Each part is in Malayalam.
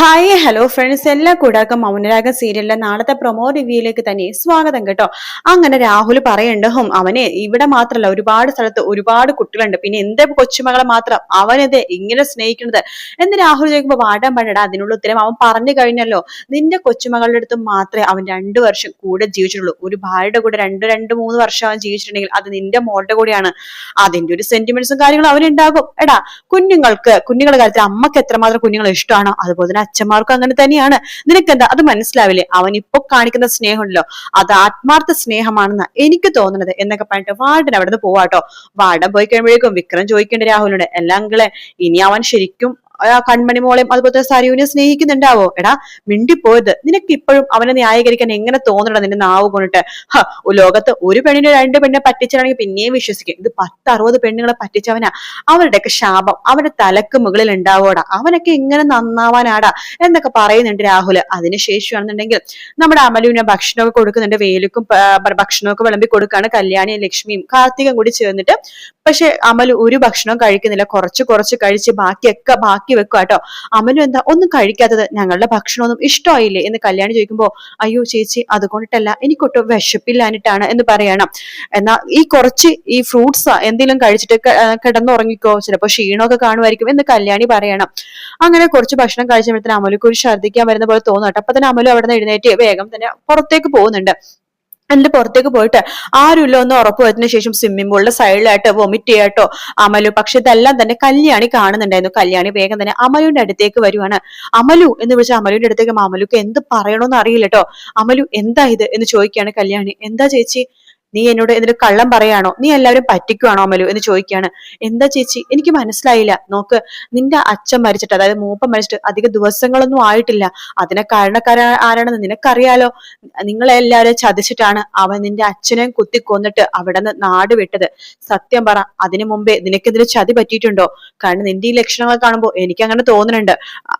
ഹായ് ഹലോ ഫ്രണ്ട്സ് എല്ലാ കൂടാക്കും മൗനരാഗ സീരിയലിലെ നാളത്തെ പ്രൊമോ റിവ്യൂയിലേക്ക് തന്നെ സ്വാഗതം കേട്ടോ. അങ്ങനെ രാഹുൽ പറയുന്നുണ്ട് ഹും അവനെ ഇവിടെ മാത്രമല്ല ഒരുപാട് സ്ഥലത്ത് ഒരുപാട് കുട്ടികളുണ്ട്. പിന്നെ എന്റെ കൊച്ചുമകളെ മാത്രം അവനത് ഇങ്ങനെ സ്നേഹിക്കുന്നത്. എന്ന് രാഹുൽ ചോദിക്കുമ്പോൾ വാടാൻ പാടടാ അതിനുള്ള ഉത്തരം അവൻ പറഞ്ഞു കഴിഞ്ഞല്ലോ. നിന്റെ കൊച്ചുമകളുടെ അടുത്ത് മാത്രമേ അവൻ രണ്ടു വർഷം കൂടെ ജീവിച്ചിട്ടുള്ളൂ. ഒരു ഭാര്യയുടെ കൂടെ രണ്ട് രണ്ട് മൂന്ന് വർഷം അവൻ ജീവിച്ചിട്ടുണ്ടെങ്കിൽ അത് നിന്റെ മോളുടെ കൂടെയാണ്. അതിന്റെ ഒരു സെന്റിമെന്റ്സും കാര്യങ്ങളും അവനുണ്ടാകും. എടാ കുഞ്ഞുങ്ങൾക്ക് കുഞ്ഞുങ്ങളുടെ കാര്യത്തിൽ അമ്മയ്ക്ക് എത്രമാത്രം കുഞ്ഞുങ്ങളെ ഇഷ്ടമാണോ? അതുപോലെ തന്നെ അച്ഛന്മാർക്കും അങ്ങനെ തന്നെയാണ്. നിനക്കെന്താ? അത് മനസ്സിലാവില്ലേ? അവൻ ഇപ്പൊ കാണിക്കുന്ന സ്നേഹമുണ്ടല്ലോ. അത് ആത്മാർത്ഥ സ്നേഹമാണെന്ന് എനിക്ക് തോന്നുന്നത് എന്നൊക്കെ പറഞ്ഞിട്ട് വാർഡൻ അവിടെ നിന്ന് പോവാട്ടോ. വാർഡൻ പോയി കഴിയുമ്പോഴേക്കും വിക്രം ചോദിക്കേണ്ട രാഹുലിനോട് എല്ലാം ഇനി അവൻ ശരിക്കും കൺമണി മോളെയും അതുപോലെ തന്നെ സരയുവിനെ സ്നേഹിക്കുന്നുണ്ടാവോ? എടാ മിണ്ടിപ്പോയത്. നിനക്ക് ഇപ്പോഴും അവനെ ന്യായീകരിക്കാൻ എങ്ങനെ തോന്നണം നിന്റെ നാവ് കൊണ്ടിട്ട്? ലോകത്ത് ഒരു പെണ്ണിനെ രണ്ട് പെണ്ണിനെ പറ്റിച്ചാണെങ്കിൽ പിന്നെയും വിശ്വസിക്കും. ഇത് പത്ത് അറുപത് പെണ്ണുങ്ങളെ പറ്റിച്ചവനാ. അവരുടെയൊക്കെ ശാപം അവന്റെ തലക്ക് മുകളിൽ ഉണ്ടാവോടാ. അവനൊക്കെ എങ്ങനെ നന്നാവാനാടാ എന്നൊക്കെ പറയുന്നുണ്ട് രാഹുൽ. അതിനുശേഷമാണെന്നുണ്ടെങ്കിൽ നമ്മുടെ അമലുവിനെ ഭക്ഷണമൊക്കെ കൊടുക്കുന്നുണ്ട്. വേലുക്കും ഭക്ഷണമൊക്കെ വിളമ്പി കൊടുക്കാണ് കല്യാണി ലക്ഷ്മിയും കാർത്തികം കൂടി ചേർന്നിട്ട്. പക്ഷെ അമൽ ഒരു ഭക്ഷണം കഴിക്കുന്നില്ല. കുറച്ച് കുറച്ച് കഴിച്ച് ബാക്കിയൊക്കെ ബാക്കി വെക്കുക കേട്ടോ. അമലും എന്താ ഒന്നും കഴിക്കാത്തത് ഞങ്ങളുടെ ഭക്ഷണമൊന്നും ഇഷ്ടമായില്ലേ എന്ന് കല്യാണി ചോദിക്കുമ്പോൾ അയ്യോ ചേച്ചി അതുകൊണ്ടിട്ടല്ല എനിക്കൊട്ടും വിശപ്പില്ലാനിട്ടാണ് എന്ന് പറയണം. എന്നാ ഈ കുറച്ച് ഈ ഫ്രൂട്ട്സ് എന്തെങ്കിലും കഴിച്ചിട്ട് കിടന്നുറങ്ങിക്കോ ചിലപ്പോ ക്ഷീണമൊക്കെ കാണുമായിരിക്കും എന്ന് കല്യാണി പറയണം. അങ്ങനെ കുറച്ച് ഭക്ഷണം കഴിച്ചപ്പോഴത്തേന് അമലുക്ക് ഒരു ഛർദ്ദിക്കാൻ വരുന്ന പോലെ തോന്നുന്നു കേട്ടോ. അപ്പൊ തന്നെ അമലും അവിടെ നിന്ന് എഴുന്നേറ്റ് വേഗം തന്നെ പുറത്തേക്ക് പോകുന്നുണ്ട്. എന്നിട്ട് പുറത്തേക്ക് പോയിട്ട് ആരുമില്ല ഒന്ന് ഉറപ്പ് വരുന്നതിന് ശേഷം സ്വിമ്മിംഗ് പൂളിന്റെ സൈഡിലായിട്ട് വൊമിറ്റ് ചെയ്യാട്ടോ അമലു. പക്ഷെ ഇതെല്ലാം തന്നെ കല്യാണി കാണുന്നുണ്ടായിരുന്നു. കല്യാണി വേഗം തന്നെ അമലുവിന്റെ അടുത്തേക്ക് വരുവാണ്. അമലു എന്ന് വിളിച്ച അമലുവിന്റെ അടുത്തേക്ക് അമലുക്ക് എന്ത് പറയണമെന്ന് അറിയില്ലട്ടോ അമലു എന്താ ഇത് എന്ന് ചോദിക്കുകയാണ് കല്യാണി. എന്താ ചേച്ചി? നീ എന്നോട് എന്നിട്ട് കള്ളം പറയാണോ? നീ എല്ലാവരും പറ്റിക്കുവാണോ അമലു എന്ന് ചോദിക്കുകയാണ്. എന്താ ചേച്ചി? എനിക്ക് മനസ്സിലായില്ല. നോക്ക് നിന്റെ അച്ഛൻ മരിച്ചിട്ട് അതായത് മൂപ്പൻ മരിച്ചിട്ട് അധിക ദിവസങ്ങളൊന്നും ആയിട്ടില്ല. അതിനെ കാരണക്കാരാ ആരാണെന്ന് നിനക്കറിയാലോ? നിങ്ങളെല്ലാവരും ചതിച്ചിട്ടാണ് അവൻ നിന്റെ അച്ഛനെയും കുത്തി കൊന്നിട്ട് അവിടെ നിന്ന് നാട് വിട്ടത്. സത്യം പറ അതിനു മുമ്പേ നിനക്കെതിരെ ചതി പറ്റിയിട്ടുണ്ടോ? കാരണം നിന്റെ ഈ ലക്ഷണങ്ങൾ കാണുമ്പോൾ എനിക്ക് അങ്ങനെ തോന്നുന്നുണ്ട്.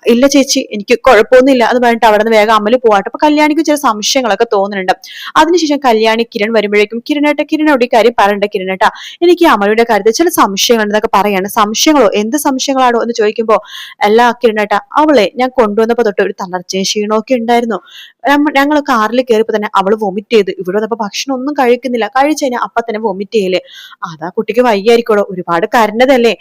ഇല്ല ചേച്ചി എനിക്ക് കുഴപ്പമൊന്നുമില്ല. എന്ന് പറഞ്ഞിട്ട് അവിടെ നിന്ന് വേഗം അമൽ പോവാട്ടെ. അപ്പൊ കല്യാണിക്ക് ചില സംശയങ്ങളൊക്കെ തോന്നുന്നുണ്ട്. അതിനുശേഷം കല്യാണി കിരൺ വരുമ്പോഴേക്കും കിരണേട്ട കിരണോട് ഈ കാര്യം പറയണ്ട കിരണേട്ട. എനിക്ക് അമലുടെ കാര്യത്തിൽ ചില സംശയങ്ങളുണ്ടെന്നൊക്കെ പറയാണ്. സംശയങ്ങളോ? എന്ത് സംശയങ്ങളാണോ എന്ന് ചോദിക്കുമ്പോ അല്ല കിരണേട്ട അവളെ ഞാൻ കൊണ്ടുവന്നപ്പോ തൊട്ട് ഒരു തളർച്ചയും ക്ഷീണമൊക്കെ ഉണ്ടായിരുന്നു. ഞങ്ങൾ കാറിൽ കയറിയപ്പോ തന്നെ അവൾ വൊമിറ്റ് ചെയ്ത്. ഇവിടെ വന്നപ്പോ ഭക്ഷണം ഒന്നും കഴിക്കുന്നില്ല. കഴിച്ചു കഴിഞ്ഞാൽ അപ്പൊ തന്നെ വൊമിറ്റ് ചെയ്യൽ. അതാ കുട്ടിക്ക് വയ്യായിരിക്കോളൂ ഒരുപാട് കരഞ്ഞതല്ലേ?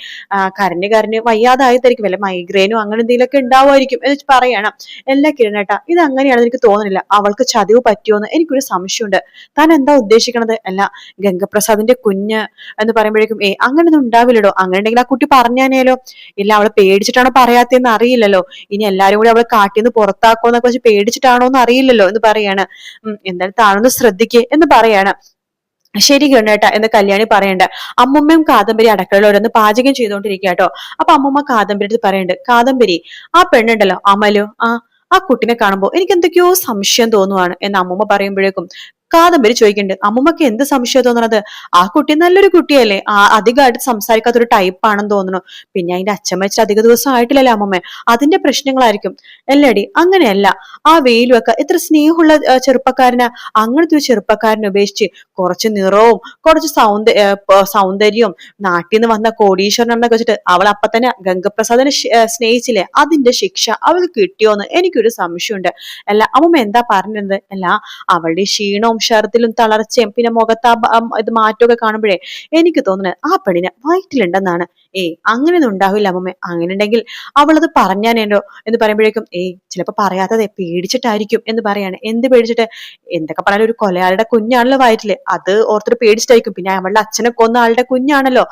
കരഞ്ഞ് കരഞ്ഞ് വയ്യാതായതായിരിക്കും. വല്ല മൈഗ്രെയിനോ അങ്ങനെ എന്തെങ്കിലുമൊക്കെ ഉണ്ടാവുമായിരിക്കും. എന്ന് പറയണം. എല്ലാ കിരണേട്ട ഇത് അങ്ങനെയാണെന്ന് എനിക്ക് തോന്നുന്നില്ല. അവൾക്ക് ചതിവ് പറ്റിയോന്ന് എനിക്കൊരു സംശയമുണ്ട്. താൻ എന്താ ഉദ്ദേശിക്കണത്? അല്ല ഗംഗപ്രസാദിന്റെ കുഞ്ഞ് എന്ന് പറയുമ്പോഴേക്കും ഏ അങ്ങനെയൊന്നും ഉണ്ടാവില്ലടോ. അങ്ങനെ ഉണ്ടെങ്കിൽ ആ കുട്ടി പറഞ്ഞാനേലോ? ഇല്ല അവളെ പേടിച്ചിട്ടാണോ പറയാത്തതെന്ന് അറിയില്ലല്ലോ. ഇനി എല്ലാരും കൂടി അവളെ കാട്ടിന്ന് പുറത്താക്കോ എന്നൊക്കെ വെച്ച് പേടിച്ചിട്ടാണോ എന്ന് അറിയില്ലല്ലോ എന്ന് പറയാണ്. എന്തായാലും താഴൊന്ന് ശ്രദ്ധിക്കേ എന്ന് പറയാണ്. ശരി കേട്ടാ എന്ന് കല്യാണി പറയണ്ട. അമ്മുമ്മയും കാദംബരി അടുക്കളയിൽ പാചകം ചെയ്തുകൊണ്ടിരിക്കുക കേട്ടോ അപ്പൊ അമ്മുമ്മ കാദംബരി അടുത്ത് പറയുന്നുണ്ട് കാദംബരി ആ പെണ്ണുണ്ടല്ലോ അമലു ആ ആ കുട്ടിനെ കാണുമ്പോ എനിക്ക് എന്തൊക്കെയോ സംശയം തോന്നുവാണ് എന്ന് അമ്മുമ്മ പറയുമ്പോഴേക്കും കാദംബരി ചോദിക്കുന്നുണ്ട് അമ്മുമ്മക്ക് എന്ത് സംശയം തോന്നണത്? ആ കുട്ടി നല്ലൊരു കുട്ടിയല്ലേ? ആ അധികമായിട്ട് സംസാരിക്കാത്തൊരു ടൈപ്പ് ആണെന്ന് തോന്നുന്നു പിന്നെ അതിന്റെ അച്ഛൻ വെച്ചിട്ട് അധിക ദിവസം ആയിട്ടില്ലല്ലേ അമ്മമ്മ? അതിന്റെ പ്രശ്നങ്ങളായിരിക്കും. അല്ലടി അങ്ങനെയല്ല. ആ വെയിലുമൊക്കെ എത്ര സ്നേഹമുള്ള ചെറുപ്പക്കാരന്. അങ്ങനത്തെ ഒരു ചെറുപ്പക്കാരനെ ഉപേക്ഷിച്ച് കുറച്ച് നിറവും കുറച്ച് സൗന്ദ സൗന്ദര്യവും നാട്ടിൽ നിന്ന് വന്ന കോടീശ്വരൻ എന്നൊക്കെ വെച്ചിട്ട് അവൾ അപ്പൊ തന്നെ ഗംഗപ്രസാദിനെ സ്നേഹിച്ചില്ലേ? അതിന്റെ ശിക്ഷ അവൾക്ക് കിട്ടിയോന്ന് എനിക്കൊരു സംശയമുണ്ട്. അല്ല അമ്മമ്മ എന്താ പറഞ്ഞത് അല്ല അവളുടെ ക്ഷീണവും ഷർദിലും തളർച്ചയും പിന്നെ മുഖത്ത് ഇത് മാറ്റമൊക്കെ കാണുമ്പോഴേ എനിക്ക് തോന്നുന്നത് ആ പെണ്ണിന് വയറ്റിലുണ്ടെന്നാണ്. ഏയ് അങ്ങനെയൊന്നും ഉണ്ടാവില്ല അമ്മമ്മ. അങ്ങനെ ഉണ്ടെങ്കിൽ അവളത് പറഞ്ഞാനേണ്ടോ എന്ന് പറയുമ്പോഴേക്കും ഏയ് ചിലപ്പോ പറയാത്തത് പേടിച്ചിട്ടായിരിക്കും എന്ന് പറയാണ്. എന്ത് പേടിച്ചിട്ട്? എന്തൊക്കെ പറഞ്ഞാലും ഒരു കൊലയാളുടെ കുഞ്ഞാണല്ലോ വയറ്റിൽ. അത് ഓർത്തിട്ട് പേടിച്ചിട്ടായിരിക്കും. പിന്നെ അവളുടെ അച്ഛനെ കൊന്ന ആളുടെ കുഞ്ഞാണല്ലോ.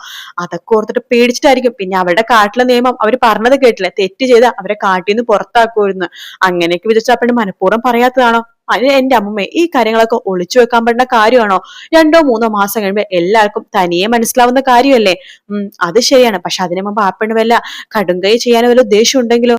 അതൊക്കെ ഓർത്തിട്ട് പേടിച്ചിട്ടായിരിക്കും. പിന്നെ അവളുടെ കാട്ടിലെ നിയമം അവർ പറഞ്ഞത് കേട്ടില്ല? തെറ്റ് ചെയ്ത് അവരെ കാട്ടിൽ നിന്ന് പുറത്താക്കുമായിരുന്നു. അങ്ങനെയൊക്കെ വിചാരിച്ച ആ പെണ്ണ് മനഃപൂർവം പറയാത്തതാണോ? അതിന് എന്റെ അമ്മമ്മ ഈ കാര്യങ്ങളൊക്കെ ഒളിച്ചു വെക്കാൻ പറ്റുന്ന കാര്യമാണോ? രണ്ടോ മൂന്നോ മാസം കഴിയുമ്പോൾ എല്ലാവർക്കും തനിയെ മനസ്സിലാവുന്ന കാര്യമല്ലേ? ഉം അത് ശരിയാണ്. പക്ഷെ അതിനു മുമ്പ് ആ വല്ല കടുങ്കൈ ചെയ്യാനോ വല്ല ഉദ്ദേശം ഉണ്ടെങ്കിലോ?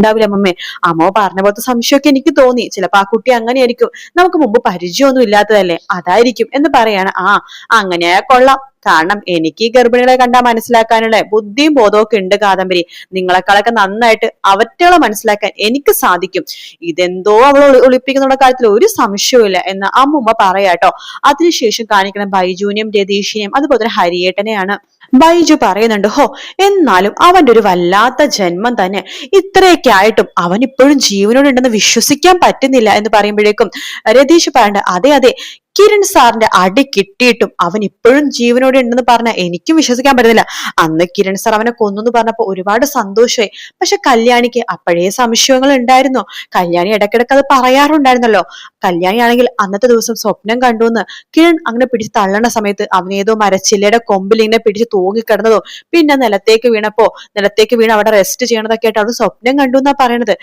ഉണ്ടാവില്ല അമ്മമ്മേ. അമ്മ പറഞ്ഞ പോലത്തെ സംശയമൊക്കെ എനിക്ക് തോന്നി. ചിലപ്പോ ആ കുട്ടി അങ്ങനെയായിരിക്കും. നമുക്ക് മുമ്പ് പരിചയമൊന്നും ഇല്ലാത്തതല്ലേ? അതായിരിക്കും എന്ന് പറയാണ്. ആ അങ്ങനെയാ കൊള്ളാം. കാരണം എനിക്ക് ഈ ഗർഭിണികളെ കണ്ടാൽ മനസ്സിലാക്കാനുള്ള ബുദ്ധിയും ബോധവും ഒക്കെ ഉണ്ട് കാദംബരി. നിങ്ങളെക്കാളൊക്കെ നന്നായിട്ട് അവറ്റകളെ മനസ്സിലാക്കാൻ എനിക്ക് സാധിക്കും. ഇതെന്തോ അവൾ ഒളി- ഒളിപ്പിക്കുന്ന കാര്യത്തിൽ ഒരു സംശയവുമില്ല എന്ന് അമ്മുമ്മ പറയാട്ടോ അതിനുശേഷം കാണിക്കണം ബൈജൂനിയം രതീഷിനെയും അതുപോലെ തന്നെ ഹരിയേട്ടനെയാണ് ബൈജു പറയുന്നുണ്ട് ഹോ എന്നാലും അവന്റെ ഒരു വല്ലാത്ത ജന്മം തന്നെ. ഇത്രയൊക്കെ ആയിട്ടും അവൻ ഇപ്പോഴും ജീവനോടുണ്ടെന്ന് വിശ്വസിക്കാൻ പറ്റുന്നില്ല എന്ന് പറയുമ്പോഴേക്കും രതീഷ് പറയണ്ട അതെ അതെ കിരൺ സാറിന്റെ അടി കിട്ടിയിട്ടും അവൻ ഇപ്പോഴും ജീവനോടെ ഉണ്ടെന്ന് പറഞ്ഞ എനിക്കും വിശ്വസിക്കാൻ പറ്റുന്നില്ല അന്ന് കിരൺ സാർ അവനെ കൊന്നു എന്ന് പറഞ്ഞപ്പോ ഒരുപാട് സന്തോഷമായി. പക്ഷെ കല്യാണിക്ക് അപ്പോഴേ സംശയങ്ങൾ ഉണ്ടായിരുന്നോ. കല്യാണി ഇടയ്ക്കിടയ്ക്ക് അത് പറയാറുണ്ടായിരുന്നല്ലോ. കല്യാണിയാണെങ്കിൽ അന്നത്തെ ദിവസം സ്വപ്നം കണ്ടു എന്ന് കിരൺ അങ്ങനെ പിടിച്ച് തള്ളണ സമയത്ത് അവനേതോ മരച്ചില്ലയുടെ കൊമ്പിൽ ഇങ്ങനെ പിടിച്ച് തൂങ്ങിക്കിടന്നതോ പിന്നെ നിലത്തേക്ക് വീണപ്പോ നിലത്തേക്ക് വീണ് അവിടെ റെസ്റ്റ് ചെയ്യണതൊക്കെ ആയിട്ട് അവൾ സ്വപ്നം കണ്ടു എന്നാ പറയണത്.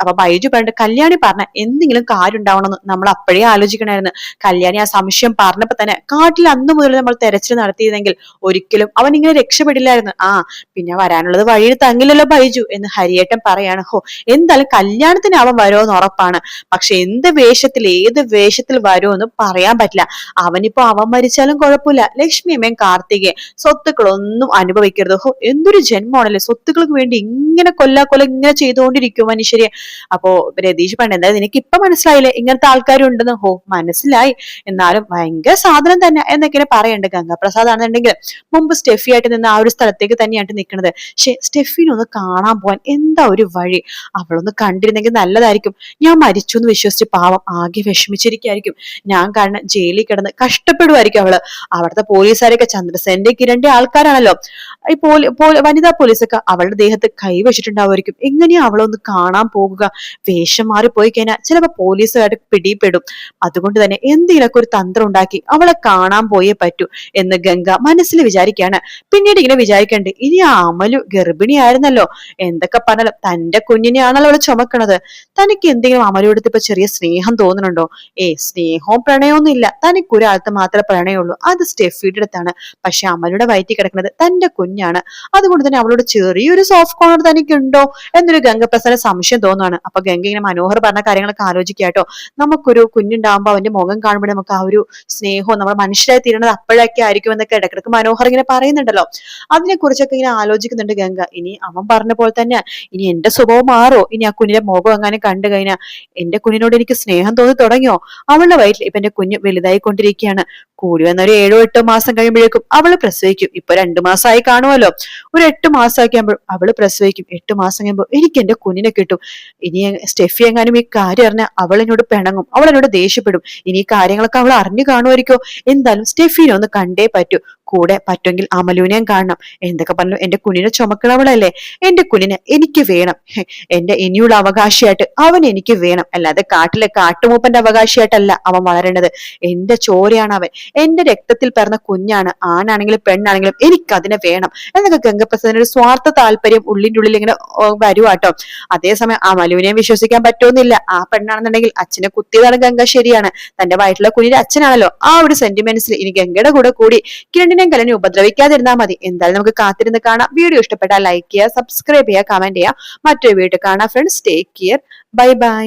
അപ്പൊ ബൈജു പറഞ്ഞിട്ട് കല്യാണി പറഞ്ഞ എന്തെങ്കിലും കാര്യം ഉണ്ടാവണമെന്ന് നമ്മൾ അപ്പോഴേ ആലോചിക്കണമായിരുന്നു കല്യാണി ആ സംശയം പറഞ്ഞപ്പോ തന്നെ കാട്ടിൽ അന്ന് മുതൽ നമ്മൾ തെരച്ചിൽ നടത്തിയിരുന്നെങ്കിൽ ഒരിക്കലും അവൻ ഇങ്ങനെ രക്ഷപ്പെടില്ലായിരുന്നു. ആ പിന്നെ വരാനുള്ളത് വഴിയിൽ തങ്ങില്ലല്ലോ ബൈജു എന്ന് ഹരിയേട്ടൻ പറയാണ്. ഹോ എന്തായാലും കല്യാണത്തിന് അവൻ വരുമെന്ന് ഉറപ്പാണ്. പക്ഷെ എന്ത് വേഷത്തിൽ ഏത് വേഷത്തിൽ വരുമെന്ന് പറയാൻ പറ്റില്ല. അവനിപ്പോ അവൻ മരിച്ചാലും കുഴപ്പമില്ല. ലക്ഷ്മി അമ്മയും കാർത്തികയെ സ്വത്തുക്കളൊന്നും അനുഭവിക്കരുത്. ഹോ എന്തൊരു ജന്മമാണല്ലേ സ്വത്തുക്കൾക്ക് വേണ്ടി ഇങ്ങനെ കൊല്ലാ കൊല്ല ഇങ്ങനെ ചെയ്തുകൊണ്ടിരിക്കും മനുഷ്യരെ. അപ്പോ രതീഷ് പണ്ട് എന്തായാലും നിനക്ക് ഇപ്പൊ മനസ്സിലായില്ലേ ഇങ്ങനത്തെ ആൾക്കാരുണ്ടെന്ന്? ഹോ മനസ്സിലായി. എന്നാലും ഭയങ്കര സാധനം തന്നെ എന്നൊക്കെ പറയുന്നുണ്ട് ഗംഗാപ്രസാദ് ആണെന്നുണ്ടെങ്കിൽ മുമ്പ് സ്റ്റെഫി ആയിട്ട് നിന്ന് ആ ഒരു സ്ഥലത്തേക്ക് തന്നെയായിട്ട് നിൽക്കുന്നത് പക്ഷെ സ്റ്റെഫിനെ ഒന്ന് കാണാൻ പോവാൻ എന്താ ഒരു വഴി? അവളൊന്ന് കണ്ടിരുന്നെങ്കിൽ നല്ലതായിരിക്കും. ഞാൻ മരിച്ചു എന്ന് വിശ്വസിച്ച് പാവം ആകെ വിഷമിച്ചിരിക്കായിരിക്കും ഞാൻ കാരണം ജയിലിൽ കിടന്ന് കഷ്ടപ്പെടുമായിരിക്കും അവൾ. അവിടുത്തെ പോലീസുകാരൊക്കെ ചന്ദ്രസേന്റെ കിരണ്ടെ ആൾക്കാരാണല്ലോ. ഈ പോലീ വനിതാ പോലീസൊക്കെ അവളുടെ ദേഹത്ത് കൈവച്ചിട്ടുണ്ടാവുമായിരിക്കും. എങ്ങനെയാ അവളൊന്ന് കാണാൻ പോകുക? വേഷം മാറി പോയി കഴിഞ്ഞാൽ ചിലപ്പോ പോലീസുകാരുടെ പിടിപ്പെടും അതുകൊണ്ട് തന്നെ എന്തെങ്കിലുമൊക്കെ ഒരു തന്ത്രം ഉണ്ടാക്കി അവളെ കാണാൻ പോയേ പറ്റൂ എന്ന് ഗംഗ മനസ്സിൽ വിചാരിക്കുകയാണ്. പിന്നീട് ഇങ്ങനെ വിചാരിക്കണ്ട് ഇനി ആ അമലു ഗർഭിണിയായിരുന്നല്ലോ? എന്തൊക്കെ പറഞ്ഞാലും തന്റെ കുഞ്ഞിനെയാണല്ലോ അവളെ ചുമക്കണത്. തനിക്ക് എന്തെങ്കിലും അമലുവെടുത്ത് ഇപ്പൊ ചെറിയ സ്നേഹം തോന്നുന്നുണ്ടോ? ഏ സ്നേഹവും പ്രണയമൊന്നും ഇല്ല. തനിക്ക് ഒരാൾക്ക് മാത്രമേ പ്രണയമുള്ളൂ അത് സ്റ്റെഫിയുടെ അടുത്താണ്. പക്ഷെ അമലുടെ വയറ്റി കിടക്കുന്നത് തന്റെ കുഞ്ഞാണ്. അതുകൊണ്ട് തന്നെ അവളോട് ചെറിയൊരു സോഫ്റ്റ് കോർണർ തനിക്കുണ്ടോ? എന്നൊരു ഗംഗപ്രസാദ സംശയം തോന്നുകയാണ് അപ്പൊ ഗംഗ ഇങ്ങനെ മനോഹർ പറഞ്ഞ കാര്യങ്ങളൊക്കെ ആലോചിക്കാട്ടോ നമുക്കൊരു കുഞ്ഞുണ്ടാകുമ്പോൾ അവന്റെ മുഖം നമുക്ക് ആ ഒരു സ്നേഹവും നമ്മൾ മനുഷ്യരായി തീരുന്നത് അപ്പോഴൊക്കെ ആയിരിക്കും എന്നൊക്കെ ഇടക്കിടക്ക് മനോഹർ ഇങ്ങനെ പറയുന്നുണ്ടല്ലോ. അതിനെക്കുറിച്ചൊക്കെ ഇങ്ങനെ ആലോചിക്കുന്നുണ്ട് ഗംഗ. ഇനി അവൻ പറഞ്ഞ പോലെ തന്നെ ഇനി എന്റെ സ്വഭാവം മാറോ? ഇനി ആ കുഞ്ഞിന്റെ മുഖം എങ്ങാനും കണ്ടു കഴിഞ്ഞാൽ എന്റെ കുഞ്ഞിനോട് എനിക്ക് സ്നേഹം തോന്നി തുടങ്ങിയോ? അവളുടെ വയറ്റിൽ ഇപ്പൊ എന്റെ കുഞ്ഞ് വലുതായി കൊണ്ടിരിക്കുകയാണ് കൂടി വന്ന ഒരു ഏഴോ എട്ടോ മാസം കഴിയുമ്പോഴേക്കും അവൾ പ്രസവിക്കും. ഇപ്പൊ രണ്ടു മാസമായി കാണുമല്ലോ. ഒരു എട്ട് മാസമൊക്കെ ആകുമ്പോൾ അവൾ പ്രസവിക്കും. എട്ട് മാസം കഴിയുമ്പോൾ എനിക്ക് എന്റെ കുഞ്ഞിനെ കിട്ടും. ഇനി സ്റ്റെഫി എങ്ങാനും ഈ കാര്യം അറിഞ്ഞാൽ അവൾ എന്നോട് പിണങ്ങും. അവൾ എന്നോട് ദേഷ്യപ്പെടും. ഇനി ഈ കാര്യങ്ങളൊക്കെ അവൾ അറിഞ്ഞു കാണുമായിരിക്കോ? എന്തായാലും സ്റ്റെഫീനെ ഒന്ന് കണ്ടേ പറ്റൂ. കൂടെ പറ്റുമെങ്കിൽ അമലുവിനെയും കാണണം. എന്തൊക്കെ പറഞ്ഞു? എന്റെ കുഞ്ഞിനെ ചുമക്കണവളല്ലേ? എന്റെ കുഞ്ഞിനെ എനിക്ക് വേണം. എന്റെ ഇനിയുള്ള അവകാശിയായിട്ട് അവൻ എനിക്ക് വേണം. അല്ലാതെ കാട്ടിലെ കാട്ടുമൂപ്പന്റെ അവകാശിയായിട്ടല്ല അവൻ വളരേണ്ടത്. എന്റെ ചോരയാണ് അവൻ. എന്റെ രക്തത്തിൽ പിറന്ന കുഞ്ഞാണ്. ആണാണെങ്കിലും പെണ്ണാണെങ്കിലും എനിക്ക് അതിനെ വേണം. എന്നൊക്കെ ഗംഗപ്രസാദിന് ഒരു സ്വാർത്ഥ താല്പര്യം ഉള്ളിന്റെ ഉള്ളിൽ ഇങ്ങനെ വരുവാട്ടോ അതേസമയം ആ മലുവിനെയും വിശ്വസിക്കാൻ പറ്റുമെന്നില്ല ആ പെണ്ണാണെന്നുണ്ടെങ്കിൽ അച്ഛനെ കുത്തിയതാണ് ഗംഗ ശരിയാണ്. തന്റെ വയറ്റിലെ കുഞ്ഞിന്റെ അച്ഛനാണല്ലോ. ആ ഒരു സെന്റിമെന്റ്സിൽ ഇനി ഗംഗയുടെ കൂടെ കൂടി കിരണിനെയും കലനെ ഉപദ്രവിക്കാതിരുന്നാൽ മതി. എന്തായാലും നമുക്ക് കാത്തിരുന്ന് കാണാം. വീഡിയോ ഇഷ്ടപ്പെട്ടാൽ ലൈക്ക് ചെയ്യുക സബ്സ്ക്രൈബ് ചെയ്യുക കമന്റ് ചെയ്യുക. മറ്റൊരു വീഡിയോ കാണാം. Friends take care bye bye